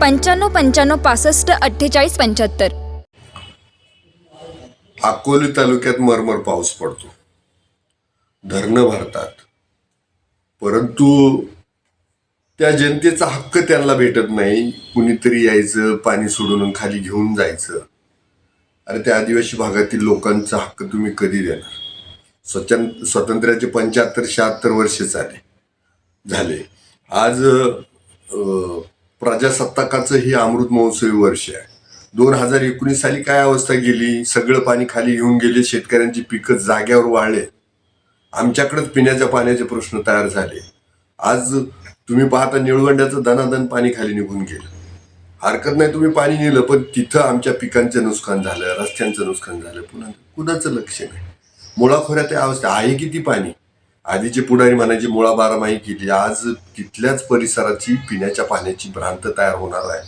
पंच्याण्णव पंच्याण्णव पासष्ट अठ्ठेचाळीस पंच्याहत्तर. अकोले तालुक्यात मरमर पाऊस पडतो. धरणं भरतात. परंतु त्या जनतेचा हक्क त्यांना भेटत नाही. कुणीतरी यायचं पाणी सोडून खाली घेऊन जायचं. अरे त्या आदिवासी भागातील लोकांचा हक्क तुम्ही कधी देणार? स्वतंत्र स्वातंत्र्याचे पंच्याहत्तर शहात्तर वर्ष झाले. झाले. आज प्रजासत्ताकाचं ही अमृत महोत्सवी वर्ष आहे. दोन हजार एकोणीस साली काय अवस्था गेली? सगळं पाणी खाली घेऊन गेले शेतकऱ्यांची पिकं जाग्यावर वाळले. आमच्याकडेच पिण्याच्या पाण्याचे प्रश्न तयार झाले. आज तुम्ही पाहता निळवंड्याचं दनादन पाणी खाली निघून गेलं. हरकत नाही तुम्ही पाणी नेलं पण तिथं आमच्या पिकांचं नुकसान झालं रस्त्यांचं नुकसान झालं. पुन्हा कुणाचं लक्ष नाही? मुळाखोऱ्यात त्या अवस्था आहे किती पाणी? आधीचे पुढारी म्हणायची मुळा बारामाही केली. आज तिथल्याच परिसराची पिण्याच्या पाण्याची भ्रांत तयार होणार आहे.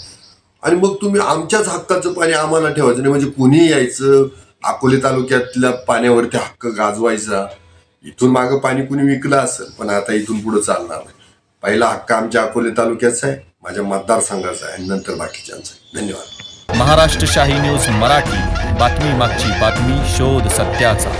आणि मग तुम्ही आमच्याच हक्काचं पाणी आम्हाला ठेवायचं नाही. म्हणजे कुणी यायचं अकोले तालुक्यातल्या पाण्यावरती हक्क गाजवायचा. इथून मागं पाणी कुणी विकलं असेल पण आता इथून पुढं चालणार नाही. पहिला हक्क आमच्या अकोले तालुक्याचा आहे माझ्या मतदारसंघाचा आहे आणि नंतर बाकीच्यांचा आहे. धन्यवाद. महाराष्ट्र शाही न्यूज मराठी. बातमी मागची बातमी शोध सत्याचा.